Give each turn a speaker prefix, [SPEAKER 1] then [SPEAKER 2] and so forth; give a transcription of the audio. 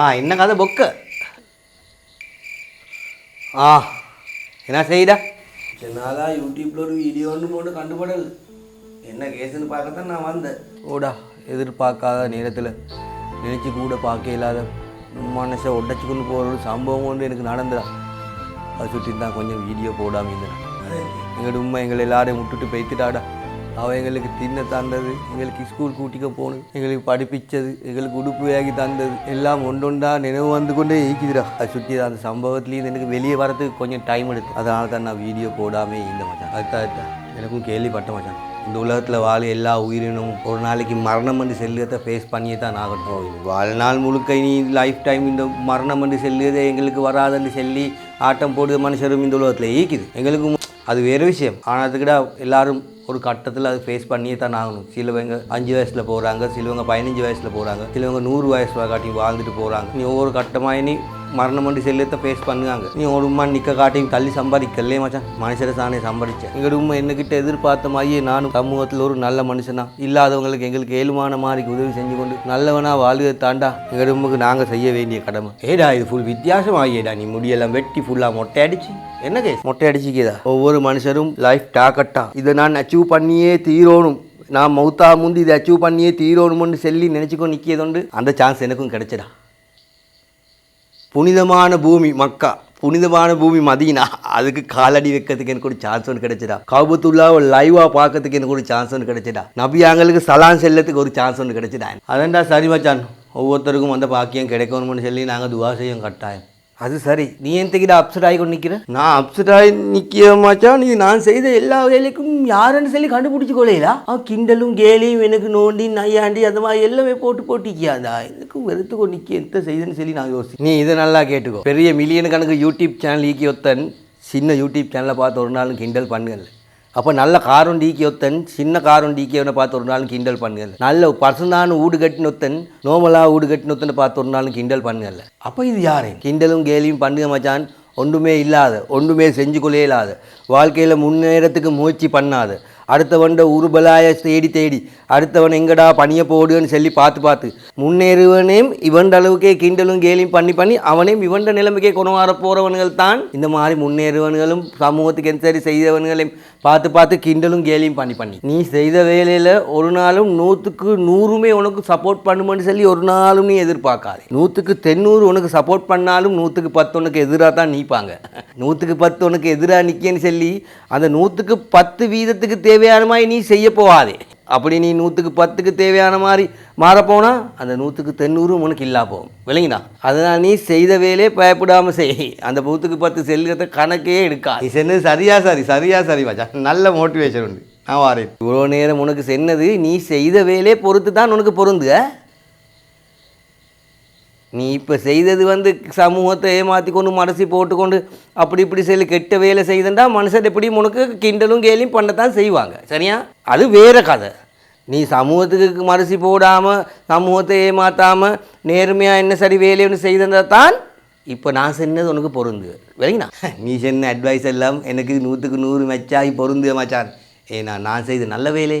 [SPEAKER 1] ஆ என்ன கதை? பொக்க. ஆ என்ன செய்டா
[SPEAKER 2] நாளா யூடியூப்ல ஒரு வீடியோ ஒன்று போட்டு கண்டுபடல். என்ன கேஸுன்னு பார்க்கத்தான் நான் வந்தேன்.
[SPEAKER 1] ஓடா எதிர்பார்க்காத நேரத்தில் நினச்சி கூட பார்க்க இல்லாத மனசை உடச்சி கொண்டு போகிற ஒரு சம்பவம் ஒன்று எனக்கு நடந்துடா அதை சுற்றி தான் கொஞ்சம் வீடியோ போடாமல் இருந்தேன் எங்களோட உண்மை எங்களை எல்லாரையும் விட்டுட்டு போய்த்துட்டாடா. அவள் எங்களுக்கு தின்ன தந்தது எங்களுக்கு ஸ்கூல் கூட்டிக்க போகணும் எங்களுக்கு படிப்பிச்சது எங்களுக்கு உடுப்பு வேகி தந்தது. எல்லாம் ஒன்றொண்டா நினைவு வந்து கொண்டே ஈக்குதுடா அதை சுற்றி அந்த சம்பவத்துலேருந்து எனக்கு வெளியே வரதுக்கு கொஞ்சம் டைம் எடுத்து. அதனால தான் நான் வீடியோ போடாமே இல்லை மச்சான். அதுதான் எனக்கும் கேள்விப்பட்ட மச்சான். இந்த உலகத்தில் வாழ எல்லா உயிரினமும் ஒரு நாளைக்கு மரணம் வந்து செல்லுறதை ஃபேஸ் பண்ணியே தான் ஆகட்டும் வாழ்நாள் முழுக்க நீ லைஃப் டைம் இந்த மரணம் வந்து செல்லுறதை எங்களுக்கு வராதுன்னு சொல்லி ஆட்டம் போடுது மனுஷரும் இந்த உலகத்தில். ஈக்குது எங்களுக்கு அது வேறு விஷயம். ஆனால் அதுக்கிட்ட எல்லாரும் ஒரு கட்டத்தில் அது ஃபேஸ் பண்ணியே தான் ஆகணும். சிலவங்க அஞ்சு வயசில் போகிறாங்க சிலவங்க பதினஞ்சு வயசில் போகிறாங்க சிலவங்க நூறு வயசு காட்டி வாழ்ந்துட்டு போகிறாங்க நீ ஒவ்வொரு கட்டமாக நீ மரணம் பண்ணி செல்லத்தை ஃபேஸ் பண்ணுவாங்க. நீ ஒரு உமா நிற்க காட்டியும் தள்ளி சம்பாதிக்கலையே மச்சான். மனுஷரை தானே சம்பாதிச்சேன். எங்கள் உண்மை என்னக்கிட்ட எதிர்பார்த்த மாதிரியே நானும் சமூகத்தில் ஒரு நல்ல மனுஷனா. இல்லாதவங்களுக்கு எங்களுக்கு ஏழுமான மாதிரி உதவி செஞ்சு கொண்டு நல்லவனாக வாழ்வதை தாண்டா எங்கள் உண்மைக்கு நாங்கள் செய்ய வேண்டிய கடமை. ஏடா இது ஃபுல் வித்தியாசம் ஆகியடா நீ முடியெல்லாம் வெட்டி ஃபுல்லாக மொட்டை அடிச்சு என்ன கேஸ் மொட்டை அடிச்சுக்கிதா ஒவ்வொரு மனுஷரும் லைஃப் டாக்கட்டா இதை நான் அச்சீவ் பண்ணியே தீரோணும். நான் மௌத்தா முந்தி இதை அச்சீவ் பண்ணியே தீரோணும்னு சொல்லி நினச்சிக்கோ நிற்கியதுண்டு அந்த சான்ஸ் எனக்கும் கிடைச்சிடா. புனிதமான பூமி மக்கா. புனிதமான பூமி மதீனா. அதுக்கு காலடி வைக்கிறதுக்கு எனக்கு ஒரு சான்ஸ் ஒன்று கிடைச்சிடா. காபத்துல்லாவை லைவாக பார்க்கறதுக்கு எனக்கு ஒரு சான்ஸ் ஒன்று கிடைச்சிடா. நபியாங்களுக்கு சலான் செல்லத்துக்கு ஒரு சான்ஸ் ஒன்று கிடைச்சிடா. அதான்டா சரி மச்சான். ஒவ்வொருத்தருக்கும் அந்த பாக்கியம் கிடைக்கணும்னு சொல்லி நாங்கள் துவா செய்யும் கட்டாயம். அது சரி. நீ எந்தக்கிட்ட அப்செட் ஆகி கொண்டு நிற்கிற நான் அப்செட் ஆகி நிற்கிற மச்சான் நீ நான் செய்த எல்லா வேலைக்கும் யாருன்னு சொல்லி கண்டுபிடிச்சி கொள்ளையிலா? அவன் கிண்டலும் கேலியும் எனக்கு நோண்டி நையாண்டி அந்த மாதிரி எல்லாமே போட்டு போட்டிக்கியாதா எனக்கு வெறுத்து கொண்டு நிற்க எந்த செய்துன்னு சொல்லி நான் யோசி நீ இதை நல்லா கேட்டுக்கோ. பெரிய மில்லியன் கணக்கு யூடியூப் சேனல் ஈக்கி ஒத்தன் சின்ன யூடியூப் சேனலை பார்த்து ஒரு நாளும் கிண்டல் பண்ணுங்கள் அப்போ நல்ல காரம் டீக்கி ஒத்தன் சின்ன காரம் டீக்கியவனை பார்த்து ஒரு நாளும் கிண்டல் பண்ணுங்கள். நல்ல பர்சனான ஊடு கட்டின ஒத்தன் நோமலாக ஊடு கட்டின ஒத்தனை பார்த்து ஒரு நாளும் கிண்டல் பண்ணுங்கல்ல அப்போ இது யாரு? கிண்டலும் கேலியும் பண்ணுங்க மச்சான். ஒன்றுமே இல்லாத ஒன்றுமே செஞ்சு கொள்ளே இல்லாத வாழ்க்கையில் முன்னேறத்துக்கு முயற்சி பண்ணாத அடுத்தவன்ட உருபலாய தேடி தேடி அடுத்தவன் எங்கடா பணிய போடுன்னு சொல்லி பார்த்து பார்த்து. முன்னேறுவனையும் இவண்ட அளவுக்கே கிண்டலும் கேலியும் பண்ணி பண்ணி அவனையும் இவண்ட நிலைமைக்கே கொண்டு வர போகிறவன்கள் தான். இந்த மாதிரி முன்னேறுவன்களும் சமூகத்துக்கு எந்த சரி செய்தவன்களையும் பார்த்து பார்த்து கிண்டலும் கேலியும் பண்ணி பண்ணி. நீ செய்த வேலையில் ஒரு நாளும் நூற்றுக்கு நூறுமே உனக்கு சப்போர்ட் பண்ணுமென்னு சொல்லி ஒரு நாளும் நீ எதிர்பார்க்காது. நூற்றுக்கு தென்னூறு உனக்கு சப்போர்ட் பண்ணாலும் நூற்றுக்கு பத்து உனக்கு எதிராக தான் நிற்பாங்க நூற்றுக்கு பத்து உனக்கு எதிராக நிற்கன்னு சொல்லி அந்த நூற்றுக்கு பத்து வீதத்துக்கு தேவையான மாதிரி நீ செய்ய போகாதே. அப்படி நீ நூற்றுக்கு பத்துக்கு தேவையான மாதிரி மாறப்போனால் அந்த நூற்றுக்கு தென்னூறும் உனக்கு இல்லா போகும். விளங்கினா? அதனால் நீ செய்த வேலையே பயப்படாமல் செய். அந்த நூற்றுக்கு பத்து செல்கிறத கணக்கே எடுக்கா நீ சென்னது சரியா சரி சரியா சரி மச்சான். நல்ல மோட்டிவேஷன் உண்டு. நான் வாரேன். இவ்வளோ நேரம் உனக்கு சென்னது நீ செய்த வேலையே பொறுத்து தான் உனக்கு பொருந்துக. நீ இப்போ செய்தது வந்து சமூகத்தை ஏமாற்றி கொண்டு மனசி போட்டுக்கொண்டு அப்படி இப்படி செய்யல கெட்ட வேலை செய்தண்டா மனுஷன் எப்படியும் உனக்கு கிண்டலும் கேலியும் பண்ணத்தான் செய்வாங்க. சரியா? அது வேற கதை. நீ சமூகத்துக்கு மனசு போடாமல் சமூகத்தை ஏமாற்றாமல் நேர்மையாக என்ன சரி வேலைன்னு செய்ததா தான் இப்போ நான் சொன்னது உனக்கு பொருந்து. விளங்கினா நீ சொன்ன அட்வைஸ் எல்லாம் எனக்கு நூற்றுக்கு நூறு மெச்சாகி பொருந்து மச்சான். ஏன்னா நான் செய்த நல்ல வேலை.